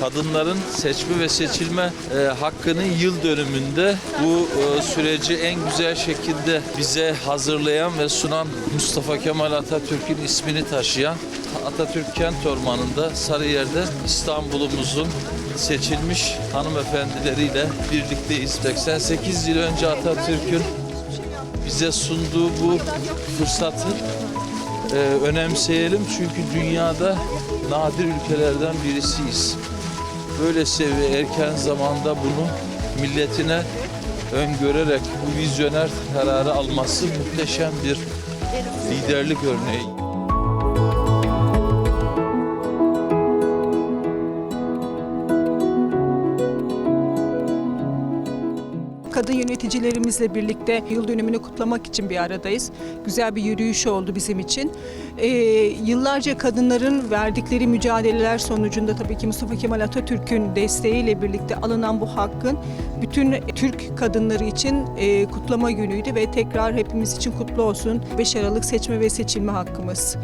kadınların seçme ve seçilme e, hakkının yıl dönümünde bu e, süreci en güzel şekilde bize hazırlayan ve sunan Mustafa Kemal Atatürk'ün ismini taşıyan Atatürk Kent Ormanı'nda Sarıyer'de İstanbul'umuzun seçilmiş hanımefendileriyle birlikteyiz. 88 yıl önce Atatürk'ün bize sunduğu bu fırsatı e, önemseyelim çünkü dünyada nadir ülkelerden birisiyiz. Böylesi ve erken zamanda bunu milletine öngörerek bu vizyoner kararı alması muhteşem bir liderlik örneği. Kadın yöneticilerimizle birlikte yıl dönümünü kutlamak için bir aradayız. Güzel bir yürüyüş oldu bizim için. Ee, yıllarca kadınların verdikleri mücadeleler sonucunda tabii ki Mustafa Kemal Atatürk'ün desteğiyle birlikte alınan bu hakkın bütün Türk kadınları için e, kutlama günüydü ve tekrar hepimiz için kutlu olsun. 5 Aralık seçme ve seçilme hakkımız.